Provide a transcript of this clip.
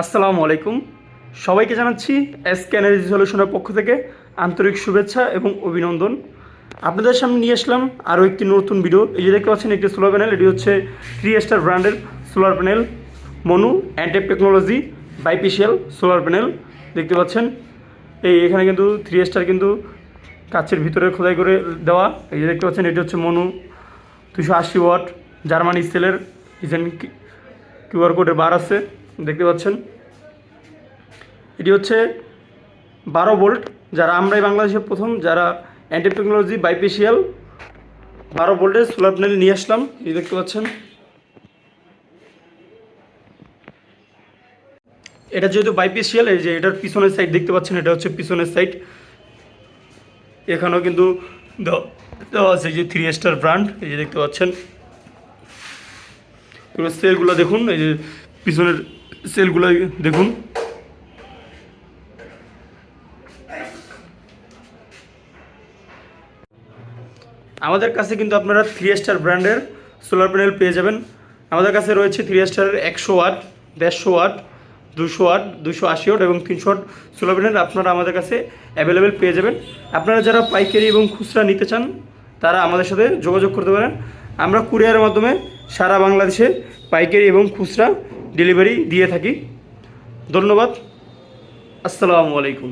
আসসালামু আলাইকুম। সবাইকে জানাচ্ছি এসকে এনার্জি সলিউশনের পক্ষ থেকে আন্তরিক শুভেচ্ছা এবং অভিনন্দন। আপনাদের সামনে নিয়ে আসলাম আরও একটি নতুন ভিডিও এই যে দেখতে পাচ্ছেন, একটি সোলার প্যানেল এটি হচ্ছে থ্রি স্টার ব্র্যান্ডের সোলার প্যানেল মনু অ্যান্টেপ টেকনোলজি বাইপিসিয়াল সোলার প্যানেল দেখতে পাচ্ছেন, এই এখানে কিন্তু থ্রি স্টার কিন্তু কাচের ভিতরে খোদাই করে দেওয়া। এই যে দেখতে পাচ্ছেন, এটি হচ্ছে মনু দুশো আশি ওয়াট জার্মানি সেলের। কিউআর কোডের বার আছে। দেখতে পাচ্ছেন? এটি হচ্ছে বারো ভোল্ট যারা আমরাই বাংলাদেশের প্রথম, যারা অ্যান্টি টেকনোলজি বাইপেশিয়াল বারো ভোল্টের সোলার প্যানেল নিয়ে আসলাম। এই দেখতে পাচ্ছেন। এটা যেহেতু বাইপেশিয়াল এই যে এটার পিছনের সাইড দেখতে পাচ্ছেন, এটা হচ্ছে পিছনের সাইড এখানেও কিন্তু দেওয়া- আছে যে থ্রি স্টার ব্র্যান্ড এই যে দেখতে পাচ্ছেন। এবার সেলগুলো দেখুন, এই যে পিছনের সেলগুলো দেখুন। আমাদের কাছে কিন্তু আপনারা থ্রি স্টার ব্র্যান্ডের সোলার প্যানেল পেয়ে যাবেন। আমাদের কাছে রয়েছে থ্রি স্টারের একশো ওয়াট দেড়শো ওয়াট দুশো ওয়াট দুশো আশি ওয়াট এবং তিনশো ওয়াট সোলার প্যানেল আপনারা আমাদের কাছে অ্যাভেলেবেল পেয়ে যাবেন। আপনারা যারা পাইকারি এবং খুচরা নিতে চান, তারা আমাদের সাথে যোগাযোগ করতে পারেন। আমরা কুরিয়ারের মাধ্যমে সারা বাংলাদেশে পাইকারি এবং খুচরা ডেলিভারি দিয়ে থাকি। ধন্যবাদ। আসসালামু আলাইকুম।